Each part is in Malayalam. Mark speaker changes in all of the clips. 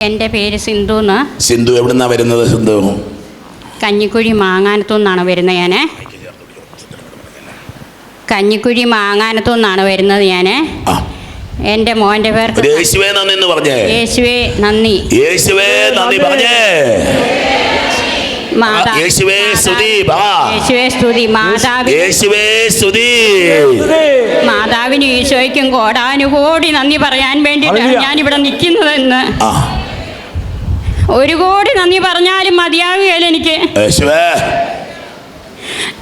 Speaker 1: എന്റെ പേര് സിന്ധു എന്ന്.
Speaker 2: സിന്ധു എവിടുന്നാ വരുന്നത് സിന്ധു?
Speaker 1: കഞ്ഞിക്കുഴി മാങ്ങാനത്തു നിന്നാണ് വരുന്നത് ഞാൻ കഞ്ഞിക്കുഴി മാങ്ങാനത്തു നിന്നാണ് വരുന്നത് ഞാൻ
Speaker 2: എന്റെ
Speaker 1: എന്റെ മോന്റെ പേർക്ക്
Speaker 2: യേശുവേ നന്ദി എന്ന് പറഞ്ഞേ.
Speaker 1: യേശുവേ നന്ദി.
Speaker 2: യേശുവേ നന്ദി പറഞ്ഞേ.
Speaker 1: മാതാ
Speaker 2: യേശുവേ സ്തുതി.
Speaker 1: യേശുവേ സ്തുതി മാതാവ്
Speaker 2: യേശുവേ സ്തുതി.
Speaker 1: മാതാവിന് ഈശോയ്ക്കും കോടാനുകോടി നന്ദി പറയാൻ വേണ്ടിയിട്ടാണ്
Speaker 3: ഞാൻ
Speaker 1: ഇവിടെ നിൽക്കുന്നതെന്ന്.
Speaker 2: ആ.
Speaker 1: ഒരു കോടി നന്ദി പറഞ്ഞാലും മതിയാവുകയില്ല എനിക്ക്.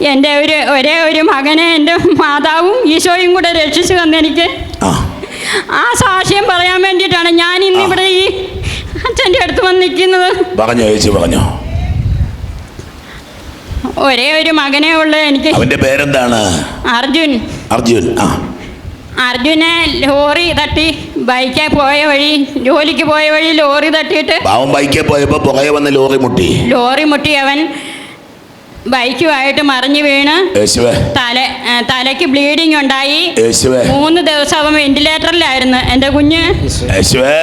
Speaker 1: എന്റെ ഒരു ഒരേ ഒരു മകനെ എന്റെ മാതാവും ഈശോയും കൂടെ രക്ഷിച്ചു തന്നെനിക്ക്
Speaker 2: ആ.
Speaker 1: ആ സാക്ഷ്യം പറയാൻ വേണ്ടിയിട്ടാണ് ഞാൻ ഇന്ന് ഇവിടെ ഈ അച്ഛന്റെ അടുത്ത് വന്ന് നിൽക്കുന്നത്.
Speaker 2: പറഞ്ഞോ യേശു പറഞ്ഞോ.
Speaker 1: ഒരേ ഒരു മകനേ ഉള്ളു എനിക്ക്.
Speaker 2: അവന്റെ പേരെന്താണ്?
Speaker 1: അർജുൻ.
Speaker 2: അർജുൻ ആ.
Speaker 1: അർജുനെ ലോറി തട്ടി ബൈക്കെ പോയ വഴി ജോലിക്ക് പോയ വഴി ലോറി തട്ടിയിട്ട്
Speaker 2: പാവം ബൈക്കിൽ പോയപ്പോ പുറകെ വന്ന് ലോറി മുട്ടി.
Speaker 1: ലോറി മുട്ടി. അവൻ ബൈക്കുമായിട്ട് മറിഞ്ഞു വീണ്.
Speaker 2: യേശുവേ.
Speaker 1: തല ഏ, തലയ്ക്ക് ബ്ലീഡിങ് ഉണ്ടായി.
Speaker 2: യേശുവേ.
Speaker 1: മൂന്ന് ദിവസം അവൻ വെന്റിലേറ്ററിലായിരുന്നു. എന്റെ കുഞ്ഞ്.
Speaker 2: യേശുവേ.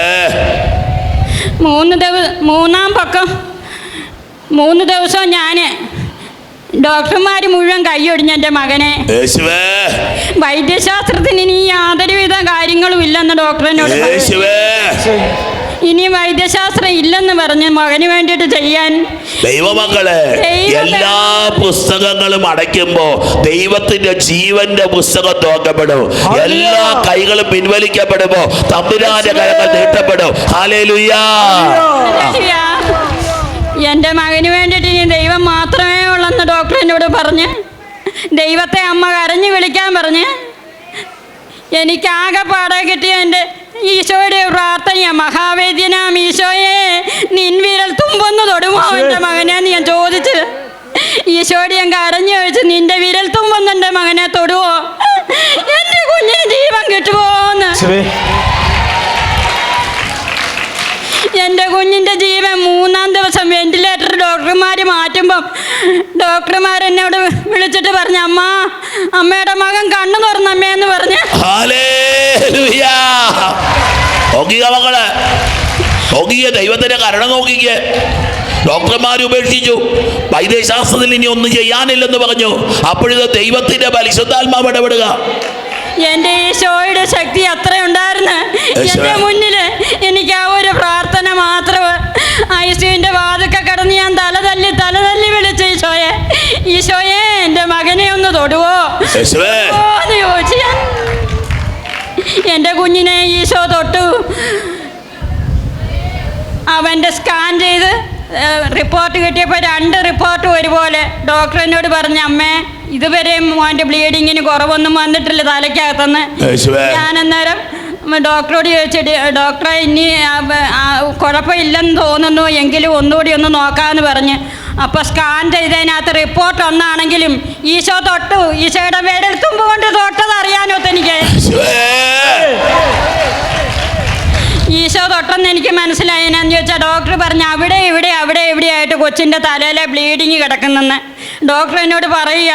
Speaker 1: മൂന്ന് ദിവസം മൂന്നാം പക്കം. മൂന്ന് ദിവസം ഞാൻ ഡോക്ടർമാർ മുഴുവൻ കൈയൊടിഞ്ഞ എന്റെ മകനെ. വൈദ്യശാസ്ത്രത്തിന് ഇനി യാതൊരുവിധ കാര്യങ്ങളും ഇല്ലെന്ന്
Speaker 2: ഡോക്ടറിനോട്
Speaker 1: ഇനി വൈദ്യശാസ്ത്രം ഇല്ലെന്ന് പറഞ്ഞ് മകന് വേണ്ടിട്ട് ചെയ്യാൻ.
Speaker 2: ദൈവമക്കളെ എല്ലാ പുസ്തകങ്ങളും അടയ്ക്കുമ്പോ ദൈവത്തിന്റെ ജീവന്റെ പുസ്തകം തുറക്കപ്പെടും. എല്ലാ കൈകളും പിൻവലിക്കപ്പെടുമ്പോ തമ്പുരാന്റെ കരങ്ങൾ നീട്ടപ്പെടും. Hallelujah
Speaker 1: hallelujah. എന്റെ മകന് വേണ്ടിയിട്ട് ഇനി ദൈവം മാത്രമേ ഉള്ളെന്ന് ഡോക്ടർ എന്നോട് പറഞ്ഞ് ദൈവത്തെ അമ്മ കരഞ്ഞു വിളിക്കാൻ പറഞ്ഞ് എനിക്ക് ആകെപ്പാടെ കിട്ടിയ എന്റെ ഈശോയുടെ പ്രാർത്ഥനയാ മഹാവേദ്യനാം ഈശോയെ നിൻ വിരൽ തുമ്പൊന്ന് തൊടുമോ എന്റെ മകനെ ഞാൻ ചോദിച്ചത് ഈശോയുടെ ഞാൻ കരഞ്ഞു ചോദിച്ചു നിന്റെ വിരൽ തുമ്പൊന്ന് എന്റെ മകനെ തൊടുവോ? എന്റെ കുഞ്ഞിന് ജീവൻ കിട്ടുമോന്ന് എന്റെ കുഞ്ഞിന്റെ ദിവസം വെന്റിലേറ്റർ ഡോക്ടർമാർ മാറ്റുമ്പം ഡോക്ടർമാർ എന്നോട് വിളിച്ചിട്ട് പറഞ്ഞു അമ്മ അമ്മയുടെ മകൻ കണ്ണു
Speaker 2: തുറന്ന അമ്മയെന്ന് മക്കളെ നോക്കിയ ദൈവത്തിന്റെ കരുണ നോക്കിക്കേ. ഡോക്ടർമാർ ഉപേക്ഷിച്ചു. വൈദ്യശാസ്ത്രത്തിൽ ഇനി ഒന്നും ചെയ്യാനില്ലെന്ന് പറഞ്ഞു. അപ്പോഴത്തെ ദൈവത്തിന്റെ പരിശുദ്ധാത്മാവ് ഇടപെടുക.
Speaker 1: എന്റെ ഈശോയുടെ ശക്തി അത്ര ഉണ്ടായിരുന്നു എന്റെ മുന്നിൽ എനിക്ക് ആ ഒരു പ്രാർത്ഥന മാത്രം ഐ സിയുന്റെ വാതൊക്കെ കിടന്ന് ഞാൻ തലതല്ലി തലതല്ലി തല തല്ലി വിളിച്ച ഈശോയെ ഈശോയെ എന്റെ മകനെ ഒന്ന് തൊടുവോ?
Speaker 2: യേശുവേ.
Speaker 1: ഓ, എന്ന് ചോദിച്ചു ഞാൻ എന്റെ കുഞ്ഞിനെ ഈശോ തൊട്ടു. അവന്റെ സ്കാൻ ചെയ്ത് റിപ്പോർട്ട് കിട്ടിയപ്പോൾ രണ്ട് റിപ്പോർട്ട് ഒരുപോലെ. ഡോക്ടറിനോട് പറഞ്ഞ അമ്മേ ഇതുവരെയും മോന്റെ ബ്ലീഡിങ്ങിന് കുറവൊന്നും വന്നിട്ടില്ല തലയ്ക്കകത്തുനിന്ന്. ഞാൻ അന്നേരം ഡോക്ടറോട് ചോദിച്ചിട്ട് ഡോക്ടറെ ഇനി കുഴപ്പമില്ലെന്ന് തോന്നുന്നു എങ്കിലും ഒന്നുകൂടി ഒന്ന് നോക്കാമെന്ന് പറഞ്ഞ്. അപ്പോൾ സ്കാൻ ചെയ്തതിനകത്ത് റിപ്പോർട്ട് ഒന്നാണെങ്കിലും ഈശോ തൊട്ടു. ഈശോയുടെ വിരൽ തുമ്പ് കൊണ്ട് തൊട്ടത് അറിയാനൊത്ത് എനിക്ക് ഈശോ തൊട്ടെന്ന് എനിക്ക് മനസ്സിലായി. എന്നാന്ന് ചോദിച്ചാൽ ഡോക്ടർ പറഞ്ഞു അവിടെ ഇവിടെ അവിടെ എവിടെയായിട്ട് കൊച്ചിന്റെ തലയിലെ ബ്ലീഡിങ് കിടക്കുന്നെന്ന്. ഡോക്ടർ എന്നോട് പറയുക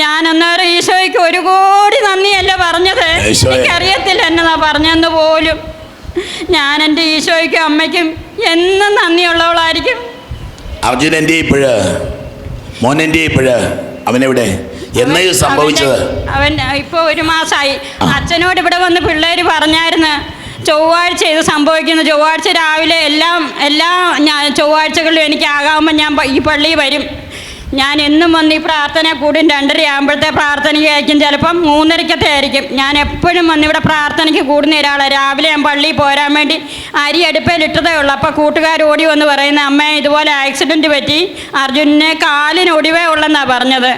Speaker 1: ഞാൻ അന്നേരം ഈശോയ്ക്ക് ഒരു കോടി നന്ദിയല്ല പറഞ്ഞത്. എനിക്കറിയത്തില്ല എന്നതാ പറഞ്ഞെന്ന് പോലും. ഞാൻ എന്റെ ഈശോയ്ക്കും അമ്മയ്ക്കും എന്നും നന്ദിയുള്ളവളായിരിക്കും.
Speaker 2: അർജുൻ എന്റെ ഇപ്പോഴ്? മോൻ എന്റെ ഇപ്പോഴ്? അവനെവിടെ? എന്നു സംഭവിച്ചത്?
Speaker 1: അവൻ ഇപ്പോൾ ഒരു മാസമായി അച്ഛനോട് ഇവിടെ വന്ന് പിള്ളേർ പറഞ്ഞായിരുന്നു ചൊവ്വാഴ്ച ഇത് സംഭവിക്കുന്നു. ചൊവ്വാഴ്ച രാവിലെ എല്ലാം എല്ലാ ഞാൻ ചൊവ്വാഴ്ചകളിലും എനിക്ക് ആകാവുമ്പോൾ ഞാൻ ഈ പള്ളിയിൽ വരും. ഞാൻ എന്നും വന്ന് ഈ പ്രാർത്ഥന കൂടും രണ്ടര ആകുമ്പോഴത്തെ പ്രാർത്ഥനയ്ക്ക് ആയിരിക്കും. ചിലപ്പം മൂന്നരക്കത്തെ ആയിരിക്കും. ഞാൻ എപ്പോഴും വന്ന് ഇവിടെ പ്രാർത്ഥനയ്ക്ക് കൂടുന്ന ഒരാളാണ് രാവിലെ ഞാൻ പള്ളിയിൽ പോരാൻ വേണ്ടി അരി അടുപ്പയിലിട്ടതേ ഉള്ളൂ. അപ്പോൾ കൂട്ടുകാർ ഓടി വന്ന് പറയുന്നത് അമ്മ ഇതുപോലെ ആക്സിഡന്റ് പറ്റി. അർജുനെ കാലിന് ഒടിവേ ഉള്ളെന്നാണ് പറഞ്ഞത്.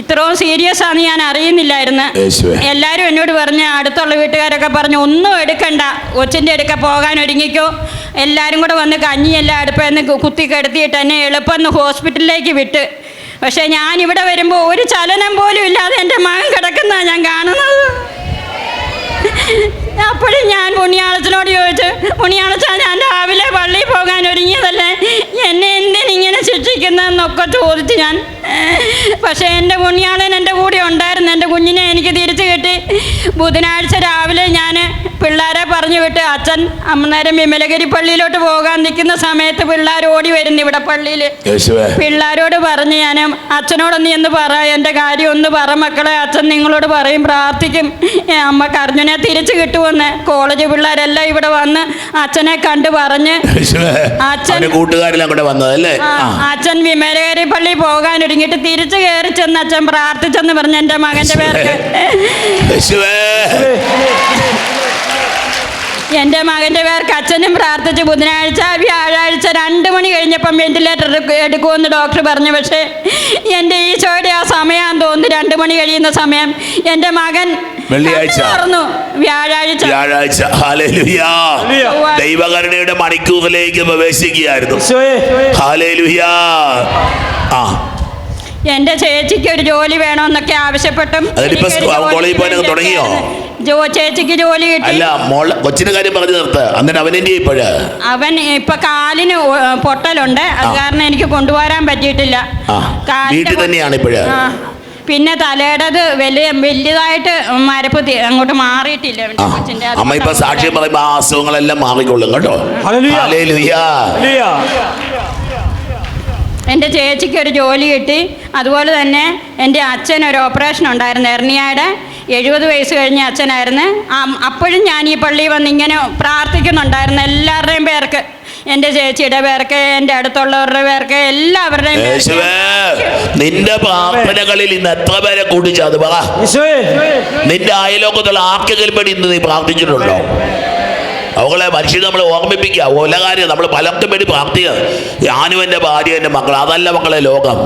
Speaker 1: ഇത്രയും സീരിയസ് ആണെന്ന് ഞാൻ അറിയുന്നില്ലായിരുന്നു. എല്ലാവരും എന്നോട് പറഞ്ഞ് അടുത്തുള്ള വീട്ടുകാരൊക്കെ പറഞ്ഞു ഒന്നും എടുക്കണ്ട. ഒച്ചിന്റെ അടുക്ക പോകാൻ ഒരുങ്ങിക്കോ. എല്ലാവരും കൂടെ വന്ന് കഞ്ഞിയെല്ലാം അടുപ്പെന്ന് കുത്തി കിടത്തിയിട്ട് എന്നെ എളുപ്പം ഹോസ്പിറ്റലിലേക്ക് വിട്ട്. പക്ഷേ ഞാൻ ഇവിടെ വരുമ്പോൾ ഒരു ചലനം പോലും ഇല്ലാതെ എന്റെ മകൻ കിടക്കുന്നതാണ് ഞാൻ കാണുന്നത്. അപ്പോഴും ഞാൻ പുണ്യാളത്തിനോട് ചോദിച്ചു പുണ്യാളച്ച ഞാൻ രാവിലെ പള്ളിയിൽ പോകാൻ ഒരുങ്ങിയതല്ലേ? എന്നെ എന്തിനിങ്ങനെ ശിക്ഷിക്കുന്നതെന്നൊക്കെ ചോദിച്ച് ഞാൻ പക്ഷേ എന്റെ കുഞ്ഞാളൻ എന്റെ കൂടെ ഉണ്ടായിരുന്നു. എന്റെ കുഞ്ഞിനെ എനിക്ക് തിരിച്ചു കിട്ടി. ബുധനാഴ്ച രാവിലെ ഞാൻ പിള്ളേരെ പറഞ്ഞു വിട്ട് അച്ഛൻ അമ്മനേരം വിമലഗിരി പള്ളിയിലോട്ട് പോകാൻ നിൽക്കുന്ന സമയത്ത് പിള്ളേർ ഓടി വരുന്നു ഇവിടെ പള്ളിയിൽ പിള്ളേരോട് പറഞ്ഞ് ഞാൻ അച്ഛനോടൊന്ന് എന്ന് പറ എന്റെ കാര്യം ഒന്ന് പറ മക്കളെ. അച്ഛൻ നിങ്ങളോട് പറയും പ്രാർത്ഥിക്കും. അമ്മയ്ക്ക് അർജുനെ തിരിച്ചു കിട്ടുമെന്ന് കോളേജ് പിള്ളേരെല്ലാം ഇവിടെ വന്ന് അച്ഛനെ കണ്ട് പറഞ്ഞ് അച്ഛൻ-
Speaker 2: കൂട്ടുകാരെല്ലാം കൂടെ വന്നതല്ലേ
Speaker 1: അച്ഛൻ വിമലഗിരി പള്ളി പോകാൻ ഒരുങ്ങിയിട്ട് തിരിച്ചു കയറി ചെന്ന് അച്ഛൻ പ്രാർത്ഥിച്ചെന്ന് പറഞ്ഞ എന്റെ മകന്റെ പേർക്ക്
Speaker 2: യേശുവേ.
Speaker 1: എന്റെ മകന്റെ പേർക്ക് അച്ഛനും പ്രാർത്ഥിച്ച്. ബുധനാഴ്ച വ്യാഴാഴ്ച രണ്ട് മണി കഴിഞ്ഞപ്പം വെന്റിലേറ്റർ എടുക്കുമെന്ന് ഡോക്ടർ പറഞ്ഞു. പക്ഷേ എന്റെ ഈശോയുടെ ആ സമയമാണെന്ന് തോന്നുന്നു. രണ്ട് മണി കഴിയുന്ന സമയം എന്റെ മകൻ
Speaker 2: വെള്ളിയാഴ്ച.
Speaker 1: വ്യാഴാഴ്ച.
Speaker 2: വ്യാഴാഴ്ച. ദൈവകരുണയുടെ മണിക്കൂറിലേക്ക് പ്രവേശിക്കുകയായിരുന്നു. ആ
Speaker 1: എന്റെ ചേച്ചിക്ക് ഒരു ജോലി വേണമെന്നൊക്കെ ആവശ്യപ്പെട്ടും
Speaker 2: അതിനിപ്പോ
Speaker 1: എനിക്കൊരു
Speaker 2: സ്കൂ- കോളേജിൽ പോകാനൊക്കെ തുടങ്ങിയോ?
Speaker 1: ജോ ചേച്ചിക്ക് ജോലി കിട്ടി.
Speaker 2: അല്ല മോൾ കൊച്ചിന്റെ കാര്യം പറഞ്ഞു നിർത്ത്. അവൻ ഇപ്പോഴ്?
Speaker 1: അവൻ ഇപ്പൊ കാലിന് പൊട്ടലുണ്ട്. അത് കാരണം എനിക്ക് കൊണ്ടുവരാൻ പറ്റിയിട്ടില്ല.
Speaker 2: വീട്ടിൽ തന്നെയാണ് ഇപ്പോഴ്?
Speaker 1: പിന്നെ തലയുടേത് വലിയ വലിയതായിട്ട് മരപ്പ് അങ്ങോട്ട് മാറിയിട്ടില്ല
Speaker 2: അമ്മ ഇപ്പൊ സാക്ഷ്യം പറയുമ്പോ ആ അസുഖങ്ങളെല്ലാം മാറിക്കൊള്ളും കേട്ടോ.
Speaker 1: എന്റെ ചേച്ചിക്ക് ഒരു ജോലി കിട്ടി. അതുപോലെ തന്നെ എന്റെ അച്ഛൻ ഒരു ഓപ്പറേഷൻ ഉണ്ടായിരുന്നു. എർണിയയുടെ എഴുപത് വയസ്സ് കഴിഞ്ഞ അച്ഛനായിരുന്നു. ആ- അപ്പോഴും ഞാൻ ഈ പള്ളിയിൽ വന്ന് ഇങ്ങനെ പ്രാർത്ഥിക്കുന്നുണ്ടായിരുന്നു. എല്ലാവരുടെയും പേർക്ക് എന്റെ ചേച്ചിയുടെ പേർക്ക് എന്റെ അടുത്തുള്ളവരുടെ പേർക്ക് എല്ലാവരുടെയും പേർക്ക്.
Speaker 2: യേശുവേ നിന്റെ പ്രാർത്ഥനകളിൽ ഇന്ന് എത്ര പേരെ കൂട്ടിച്ചത് പറ. നിന്റെ അയലോക്കത്തുള്ള ആർക്കെങ്കിലും വേണ്ടി ഇന്ന് നീ പ്രാർത്ഥിച്ചിട്ടുണ്ടോ? അവളെ മനുഷ്യൻ നമ്മൾ ഓർമ്മിപ്പിക്കുക. ഓല കാര്യം നമ്മൾ പലർക്കും വേണ്ടി പ്രാർത്ഥിക്കുക. ഞാനും എന്റെ ഭാര്യ എന്റെ മക്കൾ അതല്ല മക്കളെ ലോകം.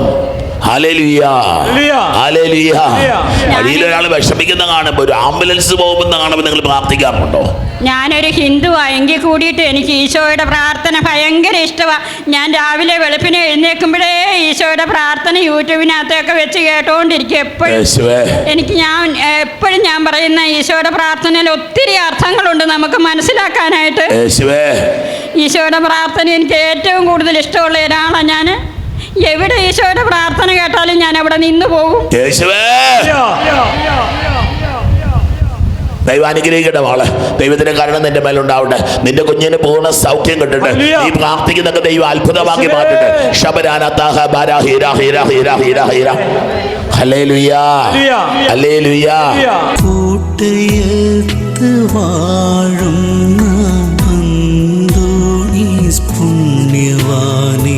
Speaker 2: വിഷമിക്കുന്ന കാണുമ്പോ ഒരു ആംബുലൻസ് പോകുമെന്ന് കാണുമ്പോൾ നിങ്ങൾ പ്രാർത്ഥിക്കാറുണ്ടോ?
Speaker 1: ഞാനൊരു ഹിന്ദുവാ എങ്കിൽ കൂടിയിട്ട് എനിക്ക് ഈശോയുടെ പ്രാർത്ഥന ഭയങ്കര ഇഷ്ടമാണ് ഞാൻ രാവിലെ വെളുപ്പിന് എഴുന്നേൽക്കുമ്പോഴേ ഈശോയുടെ പ്രാർത്ഥന യൂട്യൂബിനകത്തൊക്കെ വെച്ച് കേട്ടോണ്ടിരിക്കും എപ്പോഴും.
Speaker 2: യേശുവേ.
Speaker 1: എനിക്ക് ഞാൻ എപ്പോഴും ഞാൻ പറയുന്ന ഈശോയുടെ പ്രാർത്ഥനയിൽ ഒത്തിരി അർത്ഥങ്ങളുണ്ട് നമുക്ക് മനസ്സിലാക്കാനായിട്ട്.
Speaker 2: യേശുവേ.
Speaker 1: ഈശോയുടെ പ്രാർത്ഥന എനിക്ക് ഏറ്റവും കൂടുതൽ ഇഷ്ടമുള്ള ഒരാളാണ് ഞാൻ എവിടെ ഈശോയുടെ പ്രാർത്ഥന കേട്ടാലും ഞാൻ അവിടെ നിന്ന് പോകും.
Speaker 2: ദൈവം അനുഗ്രഹിക്കട്ടെ മോളെ. ദൈവത്തിന്റെ കാരണം നിന്റെ മേലുണ്ടാവട്ടെ നിന്റെ കുഞ്ഞിന് പൂർണ സൗഖ്യം കിട്ടട്ടെ.
Speaker 3: ഈ
Speaker 2: നീ പ്രാർത്ഥിക്കുന്നൊക്കെ ദൈവം അത്ഭുതമാക്കി. മാറ്റട്ടെ. ശബരാനത്താഹ ബാരാ ഹീര ഹീര ഹീര ഹീര ഹീര.
Speaker 4: കൂട്ടയത്ത് വാഴുന്ന അന്തോണീസ് പുണ്യവാനെ